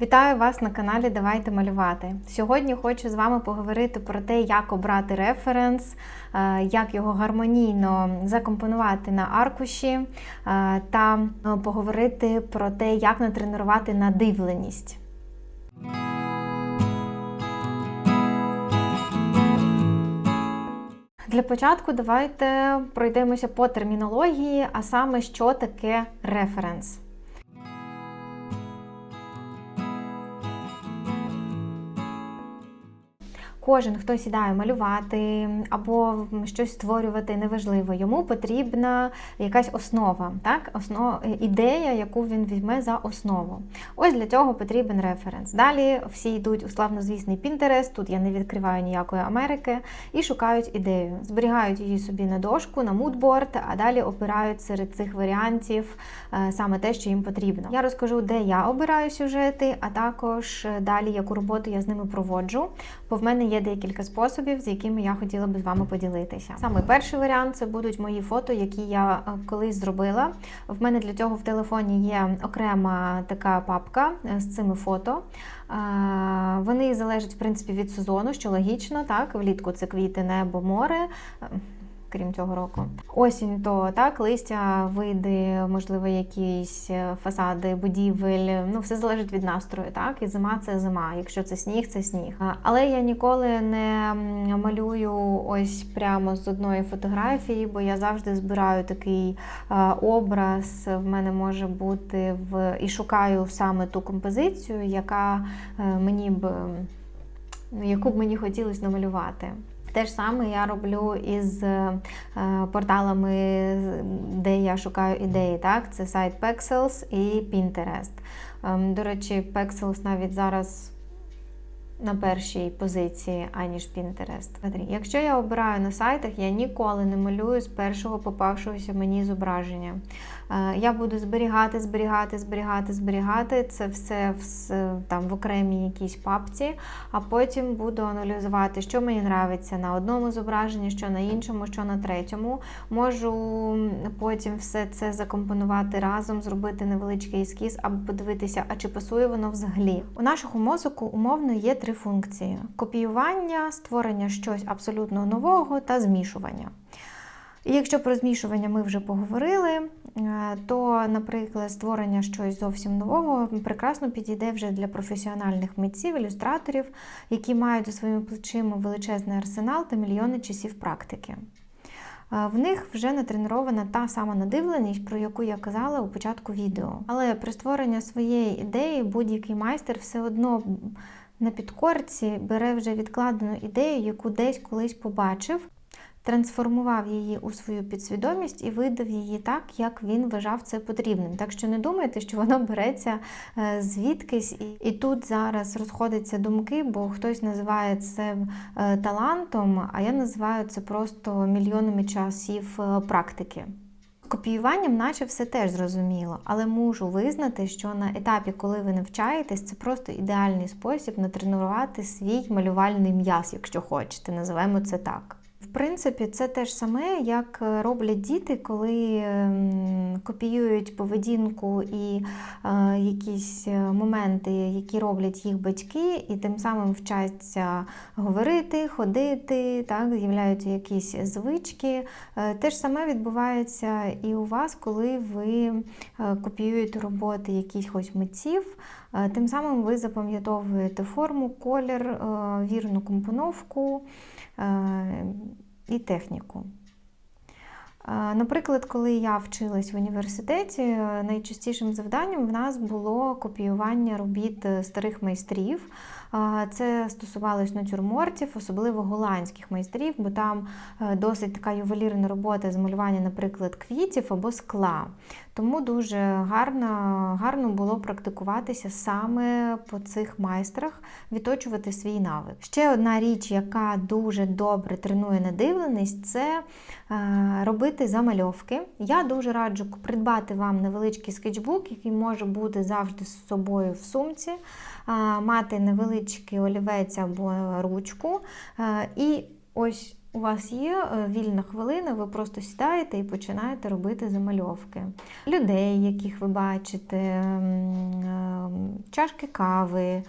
Вітаю вас на каналі Давайте малювати. Сьогодні хочу з вами поговорити про те, як обрати референс, е, як його гармонійно закомпонувати на аркуші, е, та е, поговорити про те, як натренувати надивленість. Для початку давайте пройдемося по термінології, а саме, що таке референс. Кожен, хто сідає малювати або щось створювати, неважливо, йому потрібна якась основа, так? Основ... ідея, яку він візьме за основу. Ось для цього потрібен референс. Далі всі йдуть у славнозвісний Pinterest, тут я не відкриваю ніякої Америки, і шукають ідею. Зберігають її собі на дошку, на мудборд, а далі обирають серед цих варіантів е, саме те, що їм потрібно. Я розкажу, де я обираю сюжети, а також далі яку роботу я з ними проводжу, бо в мене є декілька способів, з якими я хотіла би з вами поділитися. Саме перший варіант це будуть мої фото, які я е, колись зробила. В мене для цього в телефоні є окрема така папка е, з цими фото. Е, Вони залежать в принципі від сезону, що логічно, так влітку це квіти, небо, море. Крім цього року, осінь то так, листя, види, можливо, якісь е, фасади, будівель. Ну, все залежить від настрою, так і зима це зима. Якщо це сніг, це сніг. Але я ніколи не малюю ось прямо з одної фотографії, бо я завжди збираю такий е, образ. В мене може бути в і шукаю саме ту композицію, яка е, мені б яку б мені хотілося намалювати. Те ж саме я роблю із е, порталами, де я шукаю ідеї. Так? Це сайт Pexels і Pinterest. Ем, До речі, Pexels навіть зараз на першій позиції, аніж Pinterest. Якщо я обираю на сайтах, я ніколи не малюю з першого попавшогося мені зображення. Е, Я буду зберігати, зберігати, зберігати, зберігати це все в, там, в окремій якійсь папці, а потім буду аналізувати, що мені подобається на одному зображенні, що на іншому, що на третьому. Можу потім все це закомпонувати разом, зробити невеличкий ескіз, або подивитися, а чи пасує воно взагалі. У нашого мозку умовно є три функції: копіювання, створення щось абсолютно нового та змішування. І якщо про змішування ми вже поговорили, то, наприклад, створення щось зовсім нового прекрасно підійде вже для професіональних митців, ілюстраторів, які мають за своїми плечима величезний арсенал та мільйони часів практики. В них вже натренована та сама надивленість, про яку я казала у початку відео. Але при створенні своєї ідеї будь-який майстер все одно на підкорці бере вже відкладену ідею, яку десь колись побачив, трансформував її у свою підсвідомість і видав її так, як він вважав це потрібним. Так що не думайте, що воно береться звідкись, і тут зараз розходяться думки, бо хтось називає це талантом, а я називаю це просто мільйонами часів практики. Копіюванням, наче все теж зрозуміло, але можу визнати, що на етапі, коли ви навчаєтесь, це просто ідеальний спосіб натренувати свій малювальний м'яз, якщо хочете, називаємо це так. Принципі, це те ж саме, як роблять діти, коли копіюють поведінку і е, якісь моменти, які роблять їх батьки, і тим самим вчаться говорити, ходити, так, з'являються якісь звички. Е, те ж саме відбувається і у вас, коли ви копіюєте роботи якихось митців. Тим самим ви запам'ятовуєте форму, колір, вірну компоновку і техніку. Наприклад, коли я вчилась в університеті, найчастішим завданням в нас було копіювання робіт старих майстрів. Це стосувалось натюрмортів, особливо голландських майстрів, бо там досить така ювелірна робота з малювання, наприклад, квітів або скла. Тому дуже гарно, гарно було практикуватися саме по цих майстрах, відточувати свій навик. Ще одна річ, яка дуже добре тренує надивленість, це робити замальовки. Я дуже раджу придбати вам невеличкий скетчбук, який може бути завжди з собою в сумці, мати невеличкий олівець або ручку. І ось у вас є е, вільна хвилина, ви просто сідаєте і починаєте робити замальовки. Людей, яких ви бачите, е, чашки кави.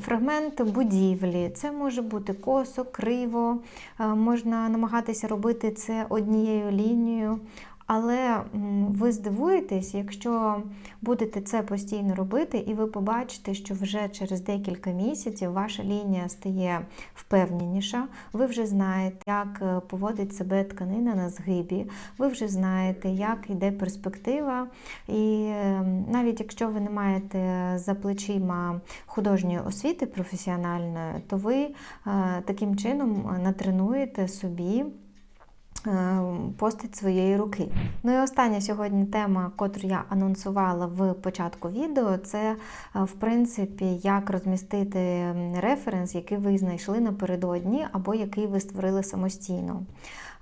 Фрагмент будівлі, це може бути косо, криво, е, можна намагатися робити це однією лінією, але ви здивуєтесь, якщо будете це постійно робити, і ви побачите, що вже через декілька місяців ваша лінія стає впевненіша, ви вже знаєте, як е, поводить себе тканина на згибі, ви вже знаєте, як йде перспектива. І е, навіть якщо ви не маєте за плечима художньої освіти професіональної, то ви е, таким чином е, натренуєте собі постать своєї руки. Ну і остання сьогодні тема, котру я анонсувала в початку відео, це е, в принципі як розмістити референс, який ви знайшли напередодні, або який ви створили самостійно.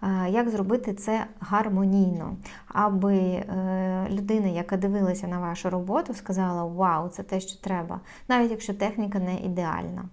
Е, Як зробити це гармонійно, аби е, людина, яка дивилася на вашу роботу, сказала: Вау, це те, що треба, навіть якщо техніка не ідеальна.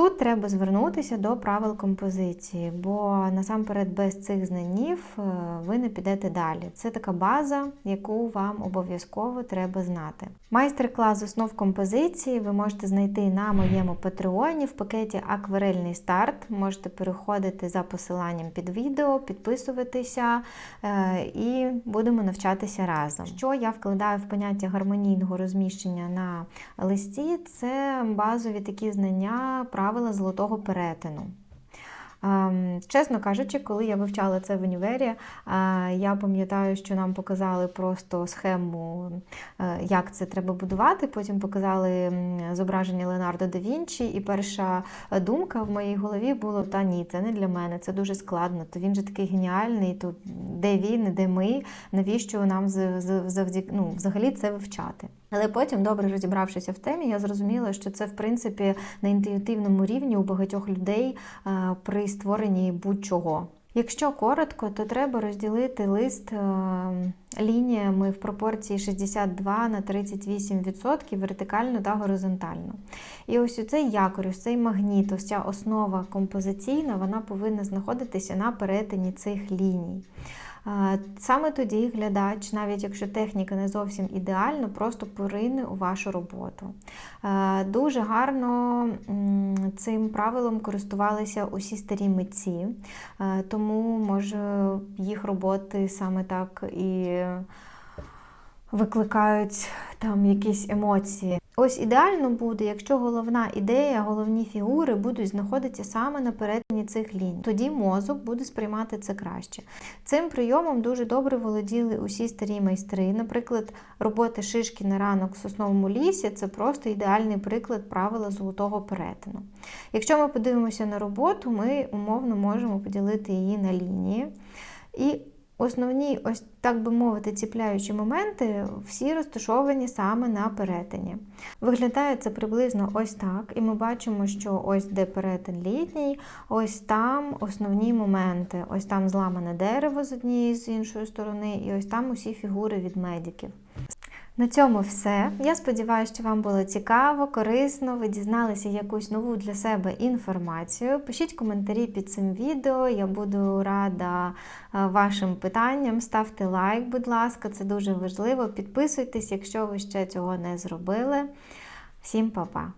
Тут треба звернутися до правил композиції, бо насамперед без цих знанів е, ви не підете далі. Це така база, яку вам обов'язково треба знати. Майстер-клас основ композиції ви можете знайти на моєму патреоні в пакеті Акварельний старт. Можете переходити за посиланням під відео, підписуватися е, і будемо навчатися разом. Що я вкладаю в поняття гармонійного розміщення на листі, це базові такі знання правила золотого перетину. Ем, Чесно кажучи, коли я вивчала це в універі, е, я пам'ятаю, що нам показали просто схему, е, як це треба будувати. Потім показали зображення Леонардо да Вінчі, і перша думка в моїй голові була: та ні, це не для мене, це дуже складно. То він же такий геніальний, то де він, де ми, навіщо нам завдяки- ну, взагалі це вивчати? Але потім, добре розібравшися в темі, я зрозуміла, що це в принципі на інтуїтивному рівні у багатьох людей е, при створенні будь-чого. Якщо коротко, то треба розділити лист е, лініями в пропорції 62 на 38% вертикально та горизонтально. І ось у цей якорь, ось цей магніт, ось ця основа композиційна, вона повинна знаходитися на перетині цих ліній. Саме тоді глядач, навіть якщо техніка не зовсім ідеальна, просто порине у вашу роботу. Дуже гарно цим правилом користувалися усі старі митці, тому може їх роботи саме так і викликають там якісь емоції. Ось ідеально буде, якщо головна ідея, головні фігури будуть знаходитися саме на перетині цих ліній. Тоді мозок буде сприймати це краще. Цим прийомом дуже добре володіли усі старі майстри. Наприклад, робота шишки на ранок в сосновому лісі це просто ідеальний приклад правила золотого перетину. Якщо ми подивимося на роботу, ми умовно можемо поділити її на лінії. І Основні, ось так би мовити, ціпляючі моменти всі розташовані саме на перетині. Виглядає це приблизно ось так, і ми бачимо, що ось де перетин літній, ось там основні моменти. Ось там зламане дерево з однієї з іншої сторони, і ось там усі фігури від медиків. На цьому все. Я сподіваюся, що вам було цікаво, корисно, ви дізналися якусь нову для себе інформацію. Пишіть коментарі під цим відео, я буду рада е, вашим питанням. Ставте лайк, будь ласка, це дуже важливо. Підписуйтесь, якщо ви ще цього не зробили. Всім па-па!